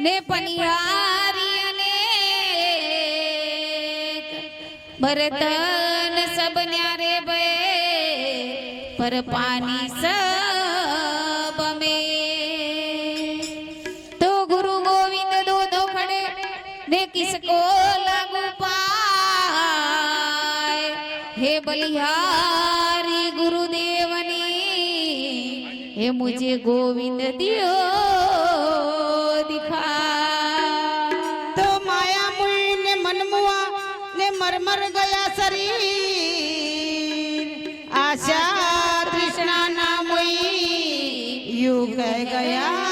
ने पनियारियने भरतन सब न्यारे बे पर पानी सब में तो गुरु गोविंद दो दो खड़े, ने किसको लगू पाए? हे बलिहारी गुरुदेवनी, हे मुझे गोविंद दियो। મરમર ગયા શરીર. આશા તૃષ્ણા ના મુઈ યુ કહે ગયા.